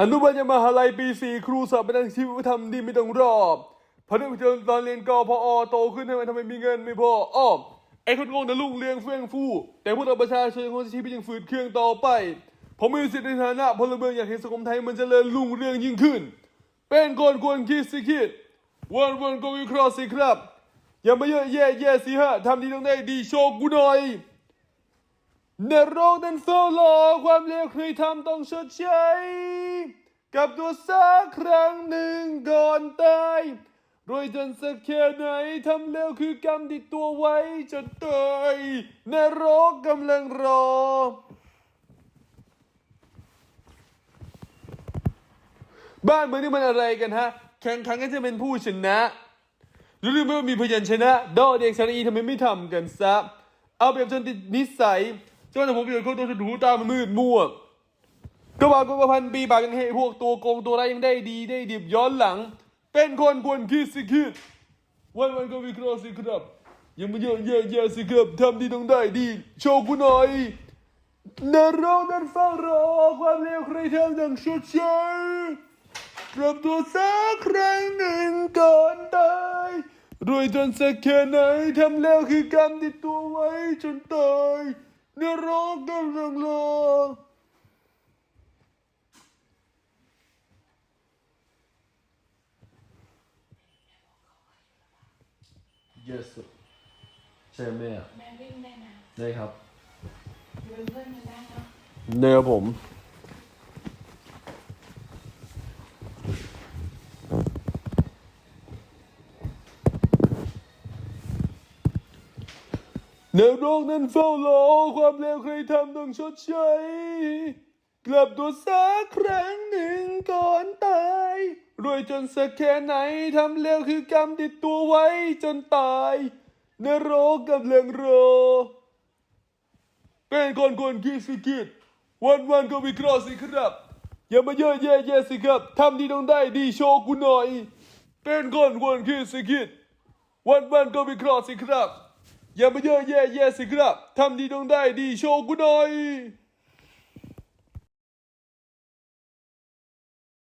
อนุบาลยมหาลัยปีสี่ครูสอบประดังชีวธรรมดีไม่ต้องรอบพอเรื่องเจอตอนเรียนกพอโตขึ้นทำไมทำไมมีเงินไม่พออ้อมไอ้คนโง่นะลุงเลี้ยงเฟื่องฟูแต่พวกเราประชาชนคงจะชีวิตยังฝืดเครื่องต่อไปผมมีสิทธิในฐานะพลเมืองอยากเห็นสังคมไทยมันเจริญรุ่งเรืองยิ่งขึ้น เป็นคนควรคิดสิคิดวันวันก็วิเคราะห์สิครับ อย่ามาเยอะแย่แย่สิฮะทำดีต้องได้ดีโชว์กูหน่อย นรกนั้นเฝ้ารอความเลวเคยทำต้องชดใช้ กับตัวสักครั้งหนึ่งก่อนตายรวยจนสักแค่ไหนทำแล้วคือกรรมติดตัวไว้จนตายนรกกำลังรอ บ้านเมืองนี่มันอะไรกันฮะ แข่งขันกันจะเป็นผู้ชนะรู้หรือไม่ว่ามีพยัญชนะดอเด็กสระอีทำไมไม่ทำกันซะ เอาเปรียบจนติดนิสัย จนแต่ผมเปลี่ยนเขาตัวถูตามันมืดมัวก็ว่าก็ว่พันปีปากยังให้พวกตัวโกงตัวไรยังได้ดีได้ดิบย้อนหลัง เป็นคนควรคิดสิคิด วันวันก็วิเคราะห์สิครับยังไม่เยอะแยะแยะสิครับทำดีต้องได้ดี โชว์กูหน่อยนรกนั้นเฝ้ารอความเลวใครทำดังชดใช้ปรับตัวสักครั้งหนึ่งก่อนตายรวยจนสักแค่ไหนทำแล้วคือกรรมติดตัวไว้จนตาย นรกกำลังรอ yes ใช่ไหมอะแม่วิ่งได้นะได้ครับอยู่เป็นเพื่อนกันได้เนาะ เนื้อผม นโรกนั้นเฝ้ารอความเลวเคยทำต้องชดใช้ กลับตัวสักครั้งหนึ่งก่อนตายรวยจนสักแค่ไหนทำเลวคือกรรมติดตัวไว้จนตายนรกกำลังรอเป็นคนควรคิดสิคิดวันวันก็วิเคราะห์สิครับ อย่ามาเยอะแยะแยะสิครับทำดีต้องได้ดีโชว์กูหน่อย เป็นคนควรคิดสิคิดวันวันก็วิเคราะห์สิครับ อย่ามาเยอะแยะแยะสิครับทำดีต้องได้ดีโชว์กูหน่อย